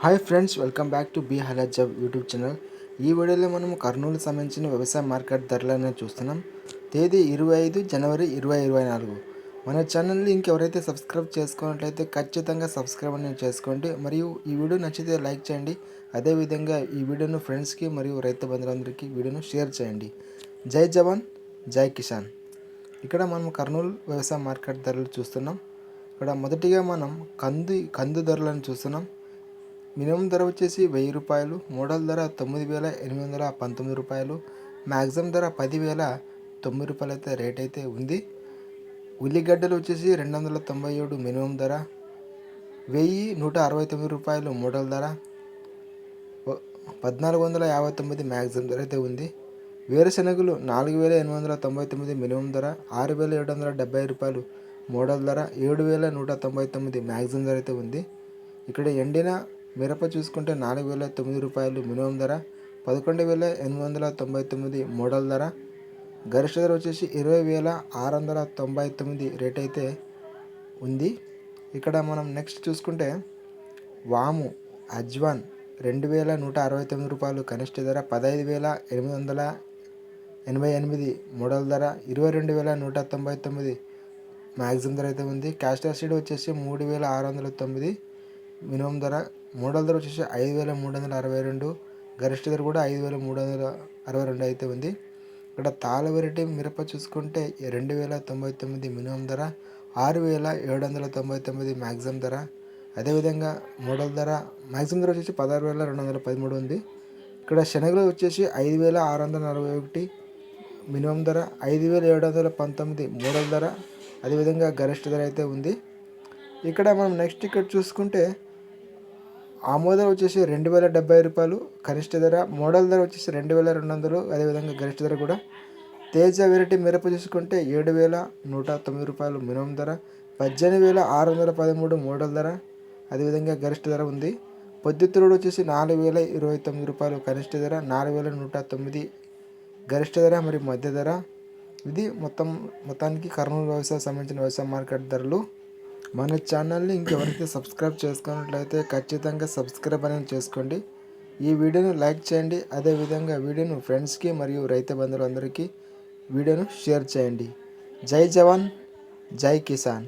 Hi friends welcome back to be హలా job YouTube channel ఈ వీడియోలో మనం కర్నూలు సంబంధించిన వ్యవసాయ మార్కెట్ ధరలను చూస్తున్నాం. తేదీ ఇరవై ఐదు జనవరి ఇరవై ఇరవై నాలుగు. మన ఛానల్ని ఇంకెవరైతే సబ్స్క్రైబ్ చేసుకున్నట్లయితే ఖచ్చితంగా సబ్స్క్రైబ్ అనేది చేసుకోండి. మరియు ఈ వీడియో నచ్చితే లైక్ చేయండి. అదేవిధంగా ఈ వీడియోను ఫ్రెండ్స్కి మరియు రైతు బంధువులందరికీ వీడియోను షేర్ చేయండి. జై జవాన్ జై కిసాన్. ఇక్కడ మనం కర్నూలు వ్యవసాయ మార్కెట్ ధరలు చూస్తున్నాం. ఇక్కడ మొదటిగా మనం కంది కందు ధరలను చూస్తున్నాం. మినిమం ధర వచ్చేసి వెయ్యి రూపాయలు మోడల్ ధర తొమ్మిది వేల ఎనిమిది వందల పంతొమ్మిది రూపాయలు మ్యాక్సిమం ధర పదివేల తొమ్మిది రూపాయలు అయితే రేట్ అయితే ఉంది. ఉల్లిగడ్డలు వచ్చేసి రెండు వందల తొంభై ఏడు మినిమం ధర వెయ్యి నూట అరవై తొమ్మిది రూపాయలు మోడల్ ధర పద్నాలుగు వందల యాభై తొమ్మిది మ్యాక్సిమం ధర అయితే ఉంది. వేరుశనగలు నాలుగు వేల ఎనిమిది వందల తొంభై తొమ్మిది మినిమం ధర ఆరు వేల ఏడు వందల డెబ్బై రూపాయలు మోడల్ ధర ఏడు వేల నూట తొంభై తొమ్మిది మ్యాక్సిమం ధర అయితే ఉంది. ఇక్కడ ఎండిన మిరప చూసుకుంటే నాలుగు వేల తొమ్మిది రూపాయలు మినిమం ధర పదకొండు వేల ఎనిమిది వందల తొంభై తొమ్మిది మోడల్ ధర. గరిష్ట ధర వచ్చేసి ఇరవై వేల ఆరు వందల తొంభై తొమ్మిది రేట్ అయితే ఉంది. ఇక్కడ మనం నెక్స్ట్ చూసుకుంటే వాము అజ్వాన్ రెండు వేల నూట అరవై తొమ్మిది రూపాయలు కనిష్ట ధర పదహైదు వేల ఎనిమిది వందల ఎనభై ఎనిమిది మోడల్ ధర ఇరవై రెండు వేల నూట తొంభై తొమ్మిది మ్యాక్సిమం ధర అయితే ఉంది. క్యాస్టర్ సీడ్ వచ్చేసి మూడు వేల ఆరు వందల తొమ్మిది మినిమం ధర. మోడల్ ధర వచ్చేసి ఐదు వేల మూడు వందల అరవై రెండు. గరిష్ట ధర కూడా ఐదు వేల మూడు వందల అరవై రెండు అయితే ఉంది. ఇక్కడ తాళ వెరైటీ మిరప చూసుకుంటే రెండు వేల తొంభై తొమ్మిది మినిమం ధర ఆరు వేల ఏడు వందల తొంభై తొమ్మిది మ్యాక్సిమం ధర. అదేవిధంగా మోడల్ ధర మ్యాక్సిమం ధర వచ్చేసి పదహారు వేల రెండు వందల పదమూడు ఉంది. ఇక్కడ శనగలు వచ్చేసి ఐదు వేల ఆరు వందల నలభై ఒకటి మినిమం ధర ఐదు వేల ఏడు వందల పంతొమ్మిది మోడల్ ధర. అదేవిధంగా గరిష్ట ధర అయితే ఉంది. ఇక్కడ మనం నెక్స్ట్ ఇక్కడ చూసుకుంటే ఆమోదం వచ్చేసి రెండు వేల డెబ్బై రూపాయలు కనిష్ట ధర మోడల్ ధర వచ్చేసి రెండు వేల రెండు వందలు అదేవిధంగా గరిష్ట ధర కూడా. తేజ వెరైటీ మిరప చూసుకుంటే ఏడు వేల నూట తొమ్మిది రూపాయలు మినిమం ధర పద్దెనిమిది వేల ఆరు వందల పదమూడు మోడల్ ధర అదేవిధంగా గరిష్ట ధర ఉంది. పొద్దుతిరుడు వచ్చేసి నాలుగు వేల ఇరవై తొమ్మిది రూపాయలు కనిష్ట ధర నాలుగు వేల నూట తొమ్మిది గరిష్ట ధర మరియు మధ్య ధర. ఇది మొత్తం మొత్తానికి కర్నూలు వ్యవసాయ సంబంధించిన వ్యవసాయ మార్కెట్ ధరలు. మన ఛానల్ని ఇంకెవరైతే సబ్స్క్రైబ్ చేసుకున్నట్లయితే ఖచ్చితంగా సబ్స్క్రైబ్ అనేది చేసుకోండి. ఈ వీడియోను లైక్ చేయండి. అదేవిధంగా వీడియోను ఫ్రెండ్స్కి మరియు రైతు బంధువులందరికీ వీడియోను షేర్ చేయండి. జై జవాన్ జై కిసాన్.